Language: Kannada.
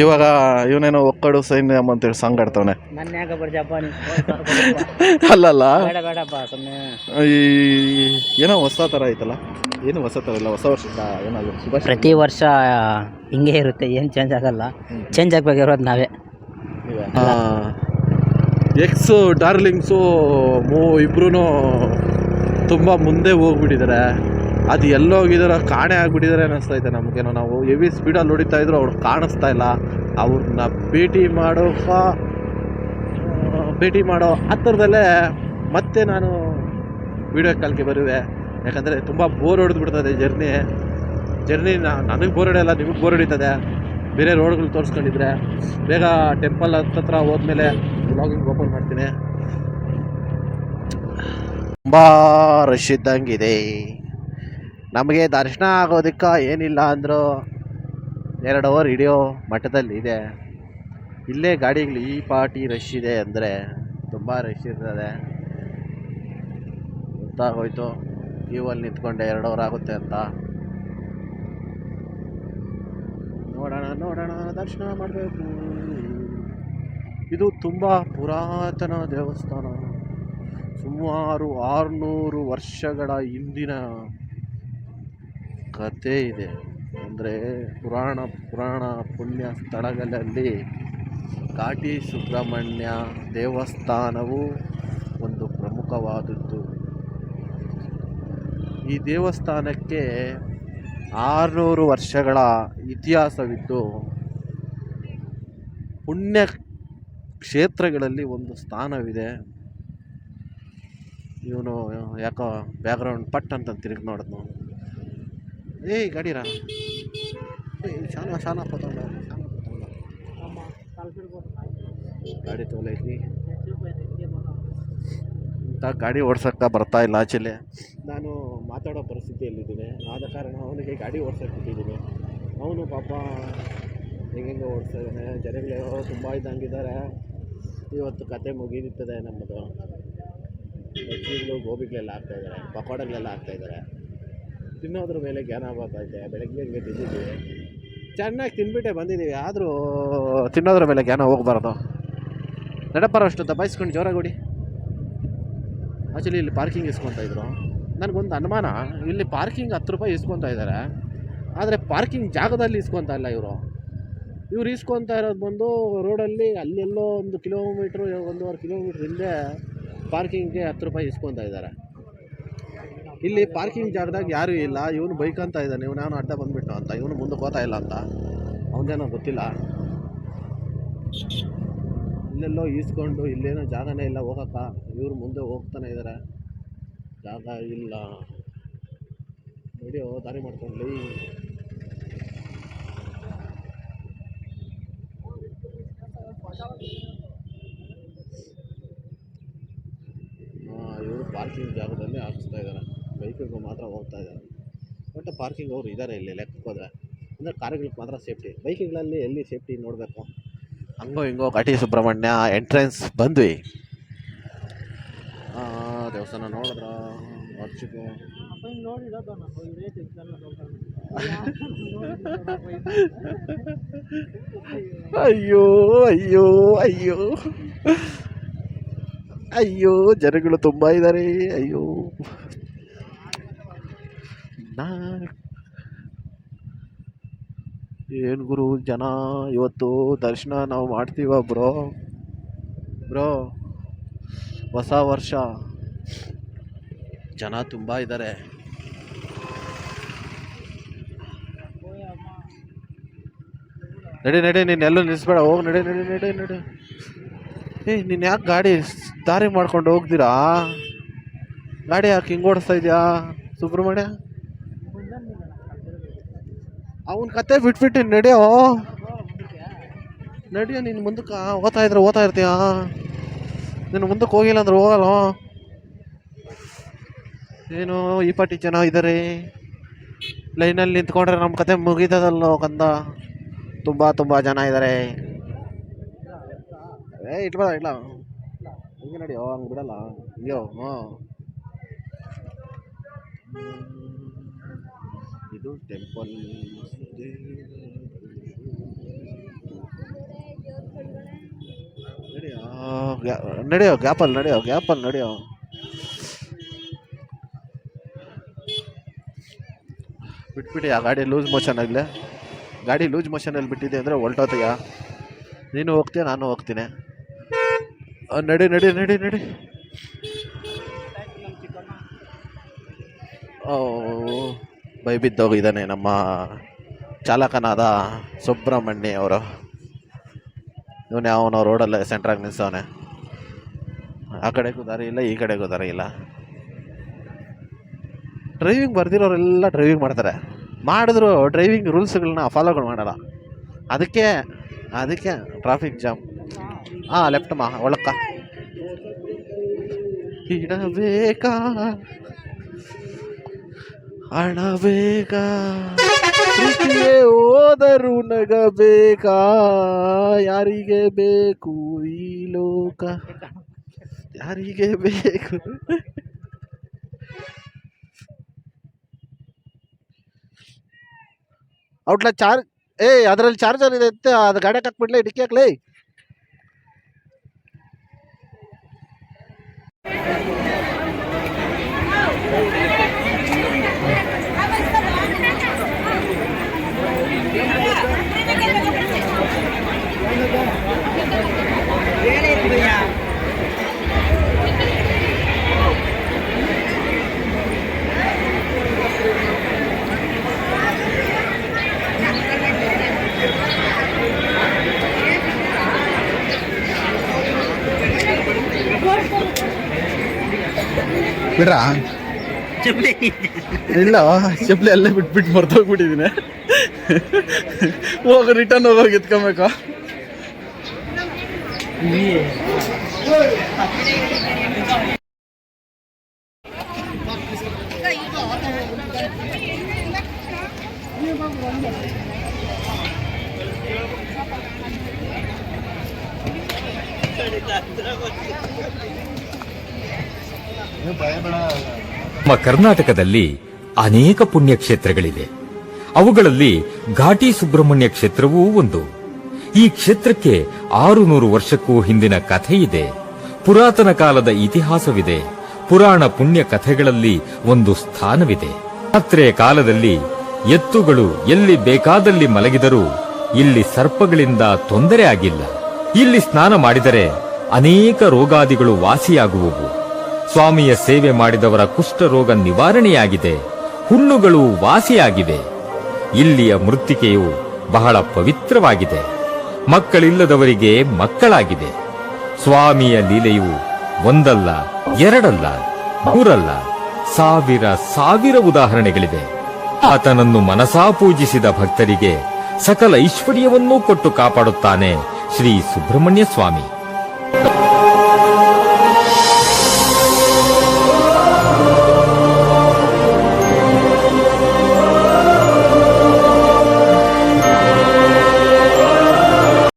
ಇವಾಗ ಇವನೇನೋ ಒಕ್ಕಡು ಸೈನ್ಯ ಅಂತೇಳಿ ಸಾಂಗ್ ಆಡ್ತಾವನೆ ಅಲ್ಲಲ್ಲ? ಈ ಏನೋ ಹೊಸ ಥರ ಐತಲ್ಲ? ಏನು ಹೊಸ ಥರ ಇಲ್ಲ ಹೊಸ ವರ್ಷದ ಏನಾದ್ರು ಪ್ರತಿ ವರ್ಷ ಹಿಂಗೆ ಇರುತ್ತೆ ಏನು ಚೇಂಜ್ ಆಗಲ್ಲ. ಚೇಂಜ್ ಆಗ್ಬೇಕಿರೋದು ನಾವೇ. ಎಕ್ಸ್ ಡಾರ್ಲಿಂಗ್ಸು ಮೂ ಇಬ್ರು ತುಂಬ ಮುಂದೆ ಹೋಗ್ಬಿಟ್ಟಿದ್ದಾರೆ ಅದು ಎಲ್ಲೋಗಿದಾರೋ ಕಾಣೆ ಆಗ್ಬಿಟ್ಟಿದ್ದಾರೆ ಅನ್ನಿಸ್ತೈತೆ ನಮಗೇನೋ. ನಾವು ಹೆವಿ ಸ್ಪೀಡಲ್ಲಿ ಹೊಡಿತಾ ಇದ್ರು, ಅವ್ರು ಕಾಣಿಸ್ತಾ ಇಲ್ಲ. ಅವ್ರನ್ನ ಭೇಟಿ ಮಾಡೋ ಭೇಟಿ ಮಾಡೋ ಹತ್ತಿರದಲ್ಲೇ ಮತ್ತೆ ನಾನು ವಿಡಿಯೋ ಕಾಲ್ಗೆ ಬರುವೆ. ಯಾಕಂದರೆ ತುಂಬ ಬೋರ್ ಹೊಡೆದು ಬಿಡ್ತದೆ ಜರ್ನಿ ಜರ್ನಿ ನನಗೆ ಬೋರ್ ಹೊಡೆಯಲ್ಲ, ನಿಮಗೆ ಬೋರ್ ಹೊಡಿತದೆ. ಬೇರೆ ರೋಡ್ಗಳು ತೋರಿಸ್ಕೊಂಡಿದ್ರೆ. ಬೇಗ ಟೆಂಪಲ್ ಹತ್ತತ್ರ ಹೋದ್ಮೇಲೆ ಬ್ಲಾಗಿಂಗ್ ಓಪನ್ ಮಾಡ್ತೀನಿ. ತುಂಬ ರಶ್ ಇದ್ದಂಗಿದೆ. ನಮಗೆ ದರ್ಶನ ಆಗೋದಕ್ಕೆ ಏನಿಲ್ಲ ಅಂದರೂ ಎರಡು ಅವರ್ ಹಿಡಿಯೋ ಮಟ್ಟದಲ್ಲಿ ಇದೆ. ಇಲ್ಲೇ ಗಾಡಿಗಳು ಈ ಪಾರ್ಟಿ ರಶ್ ಇದೆ ಅಂದರೆ ತುಂಬ ರಶ್ ಇರ್ತದೆ. ಗೊತ್ತಾಗೋಯ್ತು. ಕ್ಯೂ ಅಲ್ಲಿ ನಿಂತ್ಕೊಂಡೆ ಎರಡು ಅವರ್ ಆಗುತ್ತೆ ಅಂತ. ನೋಡೋಣ ನೋಡೋಣ, ದರ್ಶನ ಮಾಡಬೇಕು. ಇದು ತುಂಬ ಪುರಾತನ ದೇವಸ್ಥಾನ. ಸುಮಾರು ಆರುನೂರು ವರ್ಷಗಳ ಹಿಂದಿನ ಕಥೆ ಇದೆ. ಅಂದರೆ ಪುರಾಣ ಪುರಾಣ ಪುಣ್ಯ ಸ್ಥಳಗಳಲ್ಲಿ ಕಾಟಿ ಸುಬ್ರಹ್ಮಣ್ಯ ದೇವಸ್ಥಾನವು ಒಂದು ಪ್ರಮುಖವಾದದ್ದು. ಈ ದೇವಸ್ಥಾನಕ್ಕೆ ಆರುನೂರು ವರ್ಷಗಳ ಇತಿಹಾಸವಿದ್ದು, ಪುಣ್ಯ ಕ್ಷೇತ್ರಗಳಲ್ಲಿ ಒಂದು ಸ್ಥಾನವಿದೆ. ಇವನು ಯಾಕೋ ಬ್ಯಾಕ್ಗ್ರೌಂಡ್ ಪಟ್ ಅಂತ ತಿರುಗಿ ನೋಡಿದ್ನು ಏಯ್, ಗಾಡಿರಾ. ಶಾನ ಶಾನ ಪತಂಗ ಗಾಡಿ ತೊಲೈತಿ ಇಂಥ ಗಾಡಿ ಓಡ್ಸೋಕ್ಕೆ ಬರ್ತಾ ಇಲ್ಲ ಆಚೆಲೆ. ನಾನು ಮಾತಾಡೋ ಪರಿಸ್ಥಿತಿಯಲ್ಲಿದ್ದೀನಿ ಆದ ಕಾರಣ ಅವನಿಗೆ ಗಾಡಿ ಓಡ್ಸೋಕೆ ಬಿಟ್ಟಿದ್ದೀನಿ. ಅವನು ಪಾಪ ಹೆಂಗೆಂಗೆ ಓಡಿಸ್ತಾ ಇದ್ದಾನೆ. ಜನಗಳು ತುಂಬ ಇದ್ದಂಗಿದ್ದಾರೆ. ಇವತ್ತು ಕತೆ ಮುಗಿದಿತ್ತದೆ ನಮ್ಮದು. ಗೋಬಿಗಳೆಲ್ಲ ಹಾಕ್ತಾಯಿದ್ದಾರೆ ಪಕೋಡಗಳೆಲ್ಲ ಹಾಕ್ತಾಯಿದ್ದಾರೆ ತಿನ್ನೋದ್ರ ಮೇಲೆ ಜ್ಞಾನ ಬರ್ತೈತೆ ಬೆಳಗ್ಗೆ ಹಂಗೆ ತಿಂದಿದ್ದೀವಿ ಚೆನ್ನಾಗಿ ತಿನ್ಬಿಟ್ಟೆ ಬಂದಿದ್ದೀವಿ ಆದರೂ ತಿನ್ನೋದ್ರ ಮೇಲೆ ಜ್ಞಾನ ಹೋಗ್ಬಾರ್ದು. ನಡಪ್ಪರ ಅಷ್ಟು ದಬಾಯಿಸ್ಕೊಂಡು ಜೋರಾಗೋಡಿ ಆ್ಯಕ್ಚುಲಿ ಇಲ್ಲಿ ಪಾರ್ಕಿಂಗ್ ಇಸ್ಕೊತಾ ಇದ್ರು. ನನಗೊಂದು ಅನುಮಾನ, ಇಲ್ಲಿ ಪಾರ್ಕಿಂಗ್ ಹತ್ತು ರೂಪಾಯಿ ಇಸ್ಕೊತಾ ಇದ್ದಾರೆ ಆದರೆ ಪಾರ್ಕಿಂಗ್ ಜಾಗದಲ್ಲಿ ಇಸ್ಕೊತಾ ಇಲ್ಲ ಇವರು. ಇವ್ರು ಇಸ್ಕೊತಾ ಇರೋದು ಬಂದು ರೋಡಲ್ಲಿ ಅಲ್ಲೆಲ್ಲೋ ಒಂದು ಕಿಲೋಮೀಟ್ರು ಒಂದೂವರೆ ಕಿಲೋಮೀಟ್ರ್ ಹಿಂದೆ ಪಾರ್ಕಿಂಗ್ಗೆ ಹತ್ತು ರೂಪಾಯಿ ಇಸ್ಕೊತಾ ಇದ್ದಾರೆ ಇಲ್ಲಿ ಪಾರ್ಕಿಂಗ್ ಜಾಗದಾಗ ಯಾರೂ ಇಲ್ಲ. ಇವನು ಬೈಕ್ ಅಂತ ಇದ್ದಾನೆ. ಇವನು ನಾನು ಅಡ್ಡ ಬಂದ್ಬಿಟ್ಟು ಅಂತ. ಇವನು ಮುಂದಕ್ಕೆ ಹೋಗ್ತಾ ಇಲ್ಲ ಅಂತ. ಅವನದೇನೋ ಗೊತ್ತಿಲ್ಲ. ಇಲ್ಲೆಲ್ಲೋ ಈಸ್ಕೊಂಡು ಇಲ್ಲೇನೋ ಜಾಗನೇ ಇಲ್ಲ ಹೋಗಕ್ಕ. ಇವ್ರು ಮುಂದೆ ಹೋಗ್ತಾನೆ ಇದ್ದಾರೆ ಜಾಗ ಇಲ್ಲ. ನೋಡಿ ದಾರಿ ಮಾಡ್ಕೊಂಡ್ಲಿ ಇವರು ಪಾರ್ಕಿಂಗ್ ಜಾಗದಲ್ಲಿ ಹಾಕಿಸ್ತಾ ಇದ್ದಾರೆ ಬೈಕಿಗೆ ಮಾತ್ರ ಹೋಗ್ತಾ ಇದ್ದಾರೆ ಬಟ್ ಪಾರ್ಕಿಂಗ್ ಅವರು ಇದ್ದಾರೆ ಇಲ್ಲಿ ಲೆಕ್ಕಕ್ಕೆ ಹೋದರೆ. ಅಂದರೆ ಕಾರುಗಳಿಗೆ ಮಾತ್ರ ಸೇಫ್ಟಿ ಬೈಕ್ಗಳಲ್ಲಿ ಎಲ್ಲಿ ಸೇಫ್ಟಿ ನೋಡಬೇಕು? ಹಂಗೋ ಹಿಂಗೋ ಘಾಟಿ ಸುಬ್ರಹ್ಮಣ್ಯ ಎಂಟ್ರೆನ್ಸ್ ಬಂದ್ವಿ. ಆ, ದೇವಸ್ಥಾನ ನೋಡಿದ್ರ? ಅರ್ಚಿಗೆ ಅಯ್ಯೋ ಅಯ್ಯೋ ಅಯ್ಯೋ. ಅಯ್ಯೋ ಜನಗಳು ತುಂಬ ಇದ್ದಾರೆ ಅಯ್ಯೋ. ಏನು ಗುರು, ಜನ ಇವತ್ತು ದರ್ಶನ ನಾವು ಮಾಡ್ತೀವ ಬ್ರೋ? ಬ್ರೋ, ಹೊಸ ವರ್ಷ. ಜನ ತುಂಬ ಇದ್ದಾರೆ ನಡಿ ನಡಿ, ನೀನು ಎಲ್ಲೂ ನಿಲ್ಲಿಸ್ಬೇಡ ಹೋಗಿ, ನಡಿ ನಡಿ ನಡಿ ನಡಿ. ಏ, ನೀನು ಯಾಕೆ ಗಾಡಿ ದಾರಿ ಮಾಡ್ಕೊಂಡು ಹೋಗ್ತೀರಾ? ಗಾಡಿ ಯಾಕೆ ಹಿಂಗೆ ಓಡಿಸ್ತಾ ಇದೆಯಾ, ಸುಬ್ರಹ್ಮಣ್ಯ? ಅವನ ಕತೆ ಬಿಟ್ಬಿಟ್ಟು ನಡೆಯೋ. ನಡಿಯೋ, ನೀನು ಮುಂದಕ್ಕೆ ಓದ್ತಾ ಇದ್ರೆ ಓದ್ತಾ ಇರ್ತೀಯ? ನೀನು ಮುಂದಕ್ಕೆ ಹೋಗಿಲ್ಲ ಅಂದ್ರೆ ಹೋಗಲ್ಲ ಏನು, ಈ ಪಾಟಿ ಜನ ಇದ್ದಾರೆ ಲೈನಲ್ಲಿ ನಿಂತ್ಕೊಂಡ್ರೆ ನಮ್ಮ ಕತೆ ಮುಗಿತದಲ್ಲೋ ಕಂದ. ತುಂಬ ತುಂಬ ಜನ ಇದ್ದಾರೆ ಏ ಇಟ್ಬೇಡ ಇಲ್ಲ ಹಿಂಗೆ ನಡಿಯೋ, ಹಂಗೆ ಬಿಡಲ್ಲ. ಅಯ್ಯೋ ಹ್ಞೂ ಇದು ಟೆಂಪಲ್ ನಡೆಯೋ ನಡೆಯೋ ಗ್ಯಾಪಲ್ಲಿ ನಡೆಯೋ ಗ್ಯಾಪಲ್ಲಿ ನಡೆಯೋ ಬಿಟ್ಬಿಡಿ ಆ ಗಾಡಿ ಲೂಸ್ ಮೋಷನ್ ಆಗಲೇ ಗಾಡಿ ಲೂಸ್ ಮೋಷನಲ್ಲಿ ಬಿಟ್ಟಿದೆ ಅಂದರೆ ಹೊಲ್ಟೋತಯ್ಯ ನೀನು ಹೋಗ್ತೀಯ ನಾನು ಹೋಗ್ತೀನಿ ನಡಿ ನಡಿ ನಡಿ ನಡಿ ಓ ಬೈ ಬಿದ್ದೋಗಿದ್ದಾನೆ ನಮ್ಮ ಚಾಲಕನಾದ ಸುಬ್ರಹ್ಮಣ್ಯ ಅವರು. ಇವನೇ ಅವನು ರೋಡಲ್ಲೇ ಸೆಂಟ್ರಾಗಿ ನಿಲ್ಸವನೆ. ಆ ಕಡೆಗೂ ದಾರಿ ಇಲ್ಲ ಈ ಕಡೆಗೂ ದಾರಿ ಇಲ್ಲ. ಡ್ರೈವಿಂಗ್ ಬರ್ದಿರೋರೆಲ್ಲ ಡ್ರೈವಿಂಗ್ ಮಾಡ್ತಾರೆ. ಮಾಡಿದ್ರು ಡ್ರೈವಿಂಗ್ ರೂಲ್ಸ್ಗಳನ್ನ ಫಾಲೋಗಳು ಮಾಡಲ್ಲ. ಅದಕ್ಕೆ ಅದಕ್ಕೆ ಟ್ರಾಫಿಕ್ ಜಾಮ್ ಹಾಂ ಲೆಫ್ಟ್ ಮಾ ಒಳಕ್ಕ. ಇಡಬೇಕಾ? ಹಣ ಪ್ರೀತಿಯೇ ಹೋದರು ನಗಬೇಕಾ. ಯಾರಿಗೆ ಬೇಕು ಈ ಲೋಕ? ಯಾರಿಗೆ ಬೇಕು? ಔಟ್ಲ ಚಾರ್ಜ್ ಏ, ಅದರಲ್ಲಿ ಚಾರ್ಜರ್ ಇದೆ ಅಂತ ಅದು ಗಾಡಿಗೆ ಹಾಕ್ಬಿಡ್ಲೆ ಇಡಕ್ಕೆ ಹಾಕ್ಲೇ ಬಿಡ್ರಾ? ಇಲ್ಲ ಚಪ್ಪಲಿ ಅಲ್ಲೇ ಬಿಟ್ಬಿಟ್ಟು ಮರ್ತೋಗ್ಬಿಟ್ಟಿದ್ದೀನಿ ಹೋಗಿ ರಿಟರ್ನ್ ಹೋಗೋಗಿ ಎತ್ಕೊಬೇಕು. ನಮ್ಮ ಕರ್ನಾಟಕದಲ್ಲಿ ಅನೇಕ ಪುಣ್ಯಕ್ಷೇತ್ರಗಳಿವೆ. ಅವುಗಳಲ್ಲಿ ಘಾಟಿ ಸುಬ್ರಹ್ಮಣ್ಯ ಕ್ಷೇತ್ರವೂ ಒಂದು. ಈ ಕ್ಷೇತ್ರಕ್ಕೆ ಆರು ನೂರು ವರ್ಷಕ್ಕೂ ಹಿಂದಿನ ಕಥೆ ಇದೆ ಪುರಾತನ ಕಾಲದ ಇತಿಹಾಸವಿದೆ. ಪುರಾಣ ಪುಣ್ಯ ಕಥೆಗಳಲ್ಲಿ ಒಂದು ಸ್ಥಾನವಿದೆ. ರಾತ್ರಿಯ ಕಾಲದಲ್ಲಿ ಎತ್ತುಗಳು ಎಲ್ಲಿ ಬೇಕಾದಲ್ಲಿ ಮಲಗಿದರೂ ಇಲ್ಲಿ ಸರ್ಪಗಳಿಂದ ತೊಂದರೆ ಆಗಿಲ್ಲ. ಇಲ್ಲಿ ಸ್ನಾನ ಮಾಡಿದರೆ ಅನೇಕ ರೋಗಾದಿಗಳು ವಾಸಿಯಾಗುವುವು. ಸ್ವಾಮಿಯ ಸೇವೆ ಮಾಡಿದವರ ಕುಷ್ಠರೋಗ ನಿವಾರಣೆಯಾಗಿದೆ. ಹುಣ್ಣುಗಳು ವಾಸಿಯಾಗಿವೆ. ಇಲ್ಲಿಯ ಮೃತ್ತಿಕೆಯು ಬಹಳ ಪವಿತ್ರವಾಗಿದೆ. ಮಕ್ಕಳಿಲ್ಲದವರಿಗೆ ಮಕ್ಕಳಾಗಿದೆ. ಸ್ವಾಮಿಯ ಲೀಲೆಯು ಒಂದಲ್ಲ, ಎರಡಲ್ಲ, ಮೂರಲ್ಲ, ಸಾವಿರ ಸಾವಿರ ಉದಾಹರಣೆಗಳಿವೆ. ಆತನನ್ನು ಮನಸಾ ಪೂಜಿಸಿದ ಭಕ್ತರಿಗೆ ಸಕಲ ಐಶ್ವರ್ಯವನ್ನೂ ಕೊಟ್ಟು ಕಾಪಾಡುತ್ತಾನೆ ಶ್ರೀ ಸುಬ್ರಹ್ಮಣ್ಯ ಸ್ವಾಮಿ.